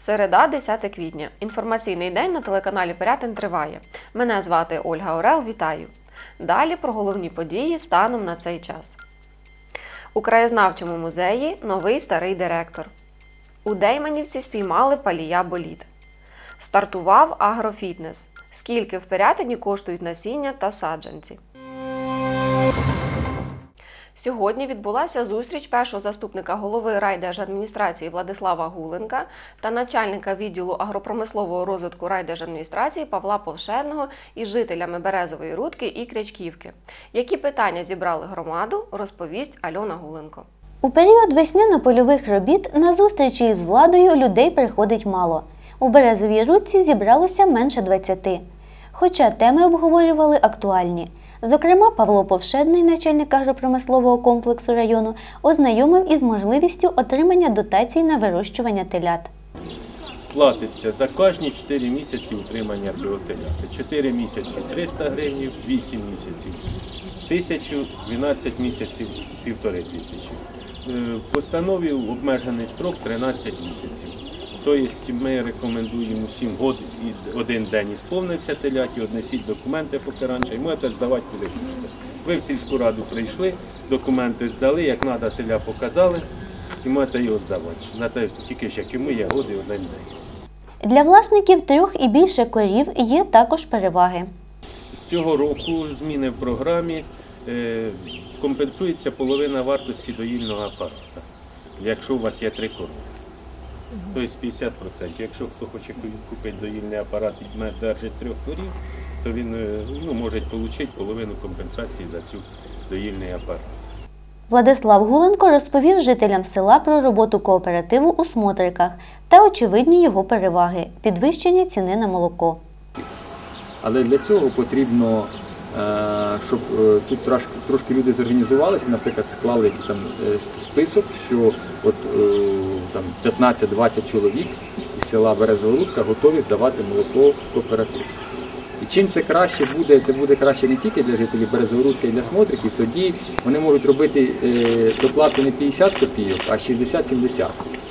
Середа, 10 квітня. Інформаційний день на телеканалі Пирятин триває. Мене звати Ольга Орел. Вітаю. Далі про головні події станом на цей час. У краєзнавчому музеї новий старий директор. У Дейманівці спіймали палія боліт. Стартував агрофітнес. Скільки в Пирятині коштують насіння та саджанці. Сьогодні відбулася зустріч першого заступника голови райдержадміністрації Владислава Гуленка та начальника відділу агропромислового розвитку райдержадміністрації Павла Повшерного із жителями Березової Рудки і Крячківки. Які питання зібрали громаду, розповість Альона Гуленко. У період весняно-польових робіт на зустрічі із владою людей приходить мало. У березовій рудці зібралося менше 20. Хоча теми обговорювали актуальні. Зокрема, Павло Повшедний, начальник агропромислового комплексу району, ознайомив із можливістю отримання дотацій на вирощування телят. платиться за кожні 4 місяці утримання цього теляти. 4 місяці 300 гривень, 8 місяців 1000, 12 місяців півтори тисячі. Е, В постанові обмежений строк 13 місяців. Тобто ми рекомендуємо всім год і один день ісповнився теляті, однесіть документи поки раніше і можете здавати куди хочете. Ви в сільську раду прийшли, документи здали, як треба теля показали, і можете його здавати. На те тільки ж як і ми, є годи один день. Для власників трьох і більше корів є також переваги. З цього року зміни в програмі е, компенсується половина вартості доїльного апарата, якщо у вас є три корови. Тобто 50%. Якщо хто хоче купити доїльний апарат і має- держить трьох корів, то він е, ну, може отримати половину компенсації за цю доїльний апарат. Владислав Гуленко розповів жителям села про роботу кооперативу у смотриках та очевидні його переваги підвищення ціни на молоко. Але для цього потрібно, щоб е, тут трошки, трошки люди зорганізувалися, наприклад, склали там е, список, що от е, там 15-20 чоловік із села Березоворудка готові здавати молоко в кооператив. І чим це краще буде, це буде краще не тільки для жителів Березоворудка і для смотриків, тоді вони можуть робити е, доплату не 50 копійок, а 60-70.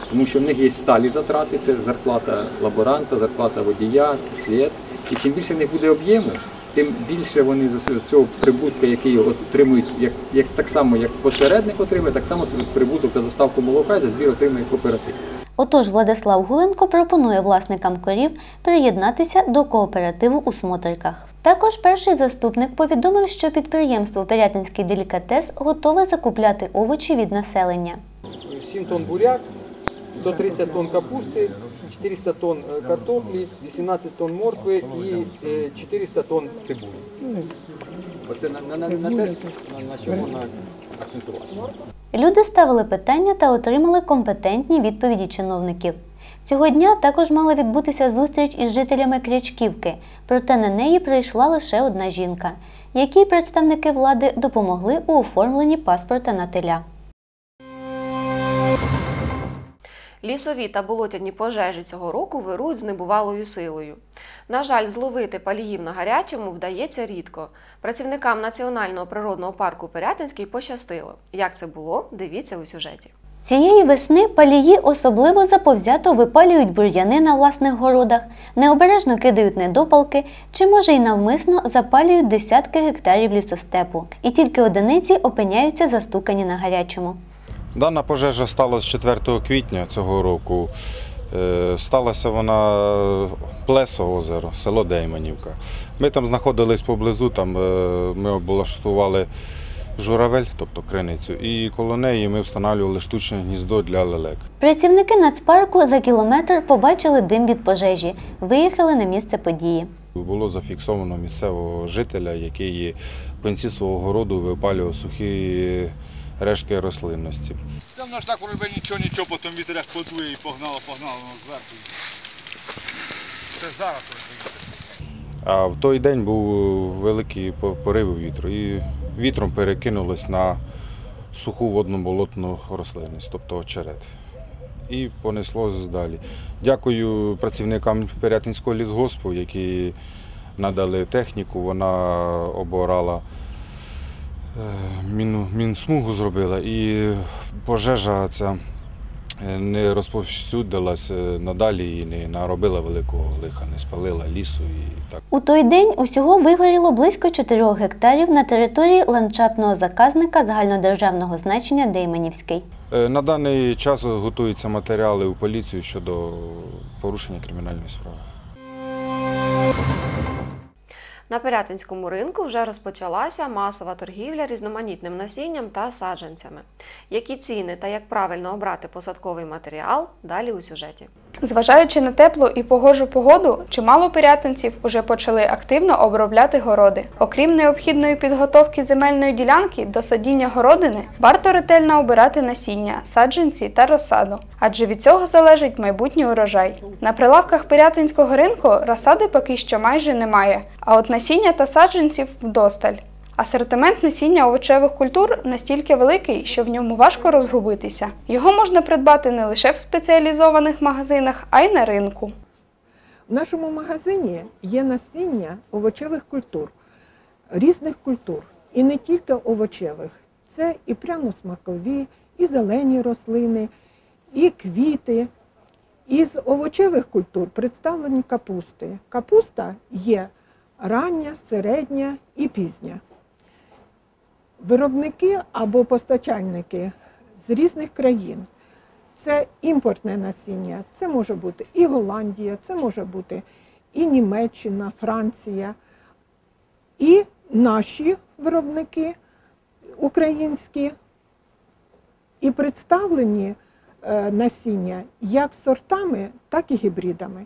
Тому що в них є сталі затрати, це зарплата лаборанта, зарплата водія, світ. І чим більше в них буде об'єму, тим більше вони з цього прибутку, який отримують, як, як так само, як посередник отримує, так само це прибуток за доставку молока і за збір отримує кооператив. Отож, Владислав Гуленко пропонує власникам корів приєднатися до кооперативу у смотриках. Також перший заступник повідомив, що підприємство Пирятинський делікатес готове закупляти овочі від населення. 7 тонн буряк, 130 тонн капусти, 400 тонн е, картоплі, 18 тонн моркви і е, 400 тонн цибулі. Оце на, на, на, на те, на, на що можна акцентувати. Люди ставили питання та отримали компетентні відповіді чиновників. Цього дня також мала відбутися зустріч із жителями Крячківки, проте на неї прийшла лише одна жінка, якій представники влади допомогли у оформленні паспорта на теля. Лісові та болотяні пожежі цього року вирують з небувалою силою. На жаль, зловити паліїв на гарячому вдається рідко. Працівникам Національного природного парку Пирятинський пощастило. Як це було, дивіться у сюжеті. Цієї весни палії особливо заповзято випалюють бур'яни на власних городах, необережно кидають недопалки чи, може, й навмисно запалюють десятки гектарів лісостепу. І тільки одиниці опиняються застукані на гарячому. Дана пожежа сталася 4 квітня цього року. Е, Сталася вона Плесо озеро, село Дейманівка. Ми там знаходились поблизу, там е, ми облаштували журавель, тобто криницю, і коло неї ми встановлювали штучне гніздо для лелек. Працівники нацпарку за кілометр побачили дим від пожежі, виїхали на місце події. Було зафіксовано місцевого жителя, який в кінці свого городу випалював сухі рештки рослинності. Там наш так робить нічого, нічого, потім вітер аж подує і погнало, погнало воно зверху. Це зараз робить. А в той день був великий порив вітру, і вітром перекинулось на суху водно-болотну рослинність, тобто очерет. І понеслось далі. Дякую працівникам Пирятинського лісгоспу, які надали техніку, вона оборала е, міну, мінсмугу зробила, і пожежа ця е, не розповсюдилась е, надалі і не наробила великого лиха, не спалила лісу і так. У той день усього вигоріло близько 4 гектарів на території ландшафтного заказника загальнодержавного значення Дейменівський. Е, На даний час готуються матеріали у поліцію щодо порушення кримінальної справи. На Пирятинському ринку вже розпочалася масова торгівля різноманітним насінням та саджанцями. Які ціни та як правильно обрати посадковий матеріал далі у сюжеті. Зважаючи на теплу і погожу погоду, чимало пирятинців уже почали активно обробляти городи. Окрім необхідної підготовки земельної ділянки до садіння городини, варто ретельно обирати насіння, саджанці та розсаду, адже від цього залежить майбутній урожай. На прилавках пирятинського ринку розсади поки що майже немає, а от насіння та саджанців вдосталь. Асортимент насіння овочевих культур настільки великий, що в ньому важко розгубитися. Його можна придбати не лише в спеціалізованих магазинах, а й на ринку. В нашому магазині є насіння овочевих культур, різних культур, і не тільки овочевих. Це і пряно-смакові, і зелені рослини, і квіти. Із овочевих культур представлені капусти. Капуста є рання, середня і пізня. Виробники або постачальники з різних країн це імпортне насіння. Це може бути і Голландія, це може бути і Німеччина, Франція, і наші виробники українські. І представлені е, насіння як сортами, так і гібридами.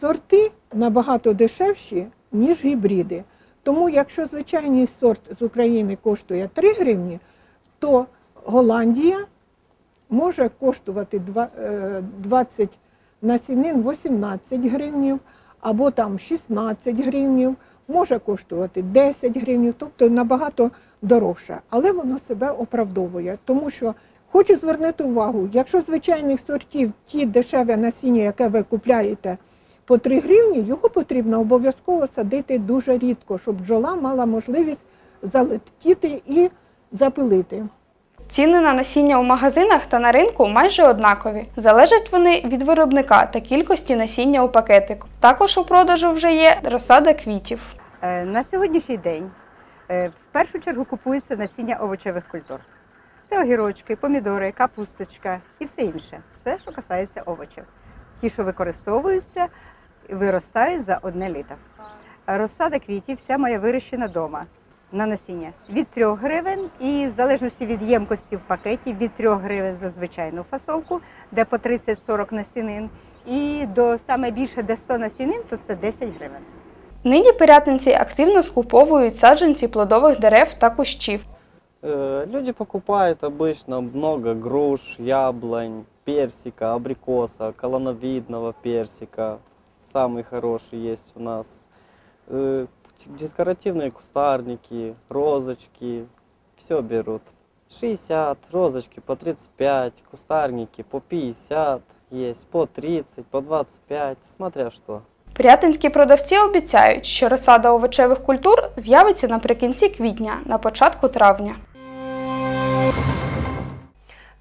Сорти набагато дешевші, ніж гібриди. Тому якщо звичайний сорт з України коштує 3 гривні, то Голландія може коштувати е, 20 насінин 18 гривнів, або там 16 гривнів, може коштувати 10 гривнів, тобто набагато дорожче. Але воно себе оправдовує, тому що хочу звернути увагу, якщо звичайних сортів ті дешеве насіння, яке ви купляєте по 3 гривні, його потрібно обов'язково садити дуже рідко, щоб бджола мала можливість залетіти і запилити. Ціни на насіння у магазинах та на ринку майже однакові. Залежать вони від виробника та кількості насіння у пакетику. Також у продажу вже є розсада квітів. Е, На сьогоднішній день е, в першу чергу купується насіння овочевих культур. Це огірочки, помідори, капусточка і все інше. Все, що касається овочів. Ті, що використовуються, виростають за одне літо. Розсада квітів вся моя вирощена вдома на насіння від 3 гривень і в залежності від ємкості в пакеті від 3 гривень за звичайну фасовку, де по 30-40 насінин, і до саме більше, де 100 насінин, то це 10 гривень. Нині пирятинці активно скуповують саджанці плодових дерев та кущів. Э, Люди покупают обычно много груш, яблонь, персика, абрикоса, колоновидного персика Самый хороший есть у нас. Э, Декоративные кустарники, розочки, все берут. 60, розочки по 35, кустарники по 50 есть, по 30, по 25, смотря что. Пирятинські продавці обіцяють, що розсада овочевих культур з'явиться наприкінці квітня, на початку травня.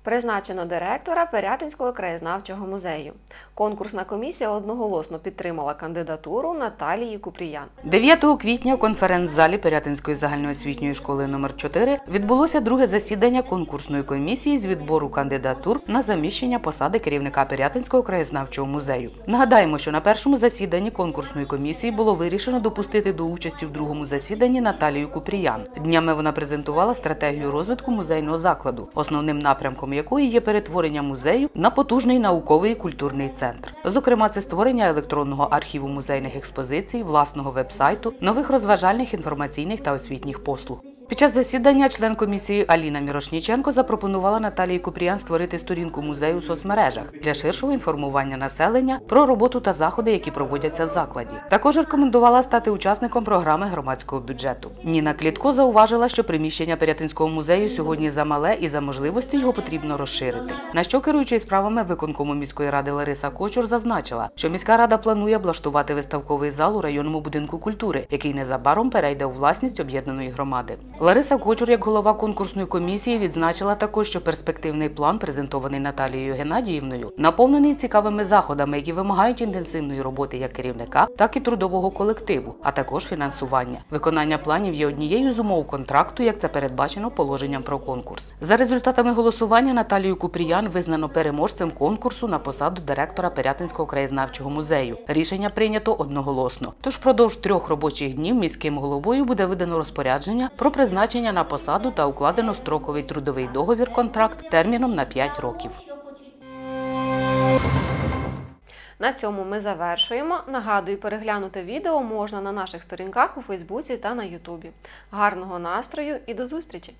Призначено директора Пирятинського краєзнавчого музею. Конкурсна комісія одноголосно підтримала кандидатуру Наталії Купріян. 9 квітня у конференц-залі Пирятинської загальноосвітньої школи номер 4 відбулося друге засідання конкурсної комісії з відбору кандидатур на заміщення посади керівника Пирятинського краєзнавчого музею. Нагадаємо, що на першому засіданні конкурсної комісії було вирішено допустити до участі в другому засіданні Наталію Купріян. Днями вона презентувала стратегію розвитку музейного закладу, основним напрямком якої є перетворення музею на потужний науковий і культурний центр. Зокрема, це створення електронного архіву музейних експозицій, власного вебсайту, нових розважальних інформаційних та освітніх послуг. Під час засідання член комісії Аліна Мірошніченко запропонувала Наталії Купріян створити сторінку музею у соцмережах для ширшого інформування населення про роботу та заходи, які проводяться в закладі. Також рекомендувала стати учасником програми громадського бюджету. Ніна Клітко зауважила, що приміщення Пирятинського музею сьогодні замале і за можливості його потрібно потрібно розширити. На що керуючий справами виконкому міської ради Лариса Кочур зазначила, що міська рада планує облаштувати виставковий зал у районному будинку культури, який незабаром перейде у власність об'єднаної громади. Лариса Кочур, як голова конкурсної комісії, відзначила також, що перспективний план, презентований Наталією Геннадіївною, наповнений цікавими заходами, які вимагають інтенсивної роботи як керівника, так і трудового колективу, а також фінансування. Виконання планів є однією з умов контракту, як це передбачено положенням про конкурс. За результатами голосування Наталію Купріян визнано переможцем конкурсу на посаду директора Пирятинського краєзнавчого музею. Рішення прийнято одноголосно. Тож впродовж трьох робочих днів міським головою буде видано розпорядження про призначення на посаду та укладено строковий трудовий договір контракт терміном на 5 років. На цьому ми завершуємо. Нагадую, переглянути відео можна на наших сторінках у Фейсбуці та на Ютубі. Гарного настрою і до зустрічі!